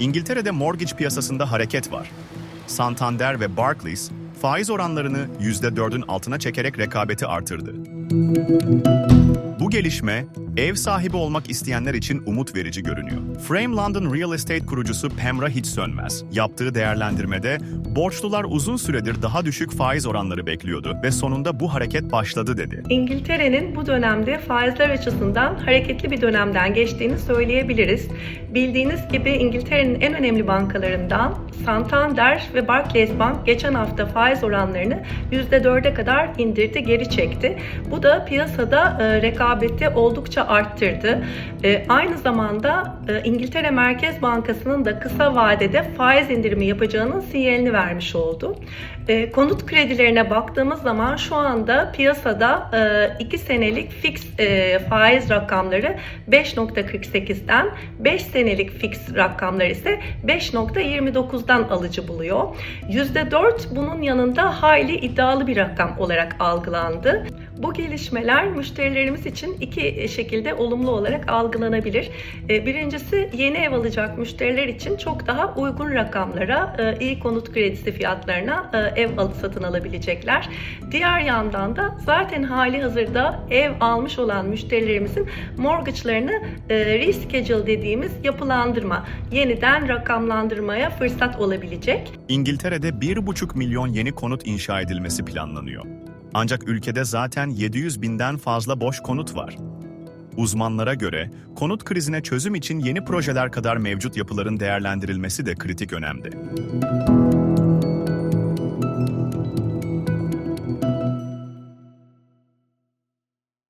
İngiltere'de mortgage piyasasında hareket var. Santander ve Barclays faiz oranlarını %4'ün altına çekerek rekabeti artırdı. Bu gelişme, ev sahibi olmak isteyenler için umut verici görünüyor. Frame London Real Estate kurucusu Pemra Hiç Sönmez, yaptığı değerlendirmede borçlular uzun süredir daha düşük faiz oranları bekliyordu ve sonunda bu hareket başladı dedi. İngiltere'nin bu dönemde faizler açısından hareketli bir dönemden geçtiğini söyleyebiliriz. Bildiğiniz gibi İngiltere'nin en önemli bankalarından Santander ve Barclays Bank geçen hafta faiz oranlarını %4'e kadar indirdi, geri çekti. Bu da piyasada e, rekabeti oldukça arttırdı. E, aynı zamanda e, İngiltere Merkez Bankası'nın da kısa vadede faiz indirimi yapacağının sinyalini vermiş oldu. E, konut kredilerine baktığımız zaman şu anda piyasada 2 senelik fix e, faiz rakamları 5.48'den 5 senelik fix rakamlar ise 5.29'dan alıcı buluyor. %4 bunun yanında hayli iddialı bir rakam olarak algılandı. Bu gelişmeler müşterilerimiz için iki şekilde olumlu olarak algılanabilir. E, Birincisi yeni ev alacak müşteriler için çok daha uygun rakamlara, e, iyi konut kredisi fiyatlarına e, ev satın alabilecekler. Diğer yandan da zaten hali hazırda ev almış olan müşterilerimizin mortgage'larını reschedule dediğimiz yapılandırma, yeniden rakamlandırmaya fırsat olabilecek. İngiltere'de 1,5 milyon yeni konut inşa edilmesi planlanıyor. Ancak ülkede zaten 700 binden fazla boş konut var. Uzmanlara göre konut krizine çözüm için yeni projeler kadar mevcut yapıların değerlendirilmesi de kritik önemde.